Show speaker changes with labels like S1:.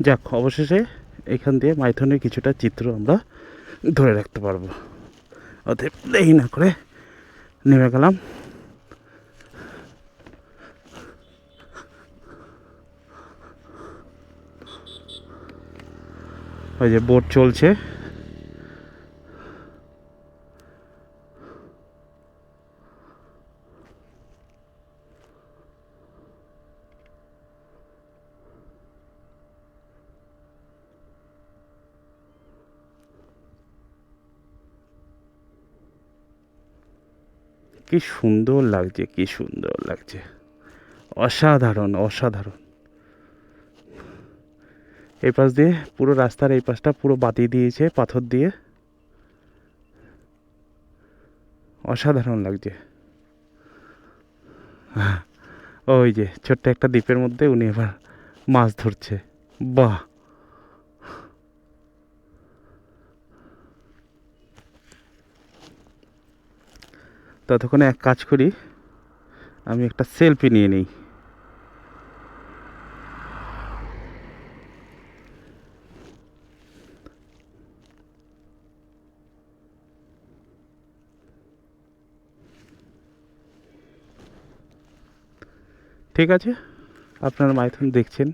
S1: যাক, অবশেষে এখান দিয়ে মাইথনের কিছুটা চিত্র আমরা ধরে রাখতে পারব। অতএব দেরি না করে নেমে গেলাম। ওই যে বোট চলছে। কি সুন্দর লাগছে, কি সুন্দর লাগছে। অসাধারণ অসাধারণ। এই পাশ দিয়ে পুরো রাস্তার এই পাশটা পুরো বাতি দিয়েছে, পাথর দিয়ে। অসাধারণ লাগছে। ওই যে ছোট্ট একটা দ্বীপের মধ্যে উনি এবার মাছ ধরছে। বাহ! ততক্ষণে এক কাজ করি আমি একটা সেলফি নিয়ে নিই। ঠিক আছে? আপনারা মাইথন দেখছেন।